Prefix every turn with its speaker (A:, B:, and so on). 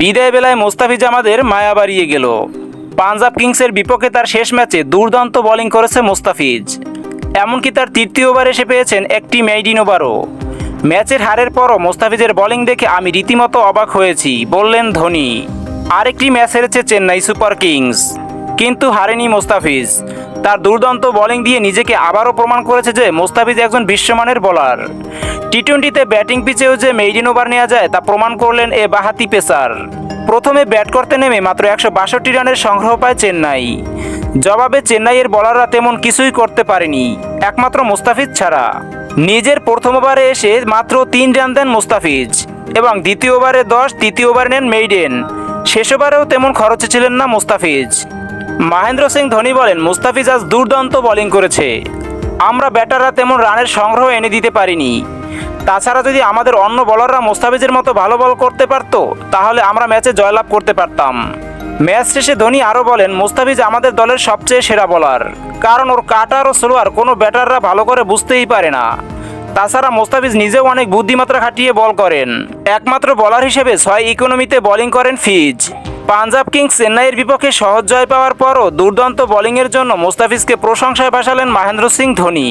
A: বিদায় বেলায় মোস্তাফিজ আমাদের মায়া বাড়িয়ে গেল। পাঞ্জাব কিংসের বিপক্ষে তার শেষ ম্যাচে দুর্দান্ত বোলিং করেছে মোস্তাফিজ। এমনকি তার তৃতীয় ওভার এসে পেয়েছেন একটি মেইডিন ওভারও। ম্যাচের হারের পরও মোস্তাফিজের বোলিং দেখে আমি রীতিমতো অবাক হয়েছি, বললেন ধোনি। আরেকটি ম্যাচ হেরেছে চেন্নাই সুপার কিংস। কিন্তু হারেনি মোস্তাফিজ। তার দুর্দান্ত বোলিং দিয়ে নিজেকে আবারও প্রমাণ করেছে যে মোস্তাফিজ একজন বিশ্বমানের বোলার টি টোয়েন্টিতে ব্যাটিং পিচেও যে মেইডিন ওভার নেওয়া যায় তা প্রমাণ করলেন এ বাহাতি পেসার। প্রথমে ব্যাট করতে নেমে মাত্র একশো বাষট্টি রানের সংগ্রহ পায় চেন্নাই। জবাবে চেন্নাইয়ের বলাররা তেমন কিছুই করতে পারেনি, একমাত্র মুস্তাফিজ ছাড়া। নিজের প্রথম ওভারে এসে মাত্র তিন রান দেন মুস্তাফিজ এবং দ্বিতীয় ওভারে দশ, তৃতীয় ওভার নেন মেইডেন শেষ ওভারেও তেমন খরচে ছিলেন না মুস্তাফিজ। মহেন্দ্র সিং ধোনি বলেন, মুস্তাফিজ আজ দুর্দান্ত বোলিং করেছে। আমরা ব্যাটাররা তেমন রানের সংগ্রহ এনে দিতে পারিনি। তাছাড়া যদি আমাদের অন্য বলাররা মোস্তাফিজের মতো ভালো বল করতে পারতো, তাহলে আমরা ম্যাচে জয়লাভ করতে পারতাম। ম্যাচ শেষে ধোনি আরও বলেন, মুস্তাফিজ আমাদের দলের সবচেয়ে সেরা বলার কারণ ওর কাটার ও স্লোয়ার কোনো ব্যাটাররা ভালো করে বুঝতেই পারে না। তাছাড়া মোস্তাফিজ নিজেও অনেক বুদ্ধিমাত্রা খাটিয়ে বল করেন। একমাত্র বলার হিসেবে ছয় ইকোনমিতে বোলিং করেন ফিজ। পাঞ্জাব কিংস চেন্নাইয়ের বিপক্ষে সহজ জয় পাওয়ার পরও দুর্দান্ত বোলিংয়ের জন্য মোস্তাফিজকে প্রশংসায় ভাসালেন মহেন্দ্র সিং ধোনি।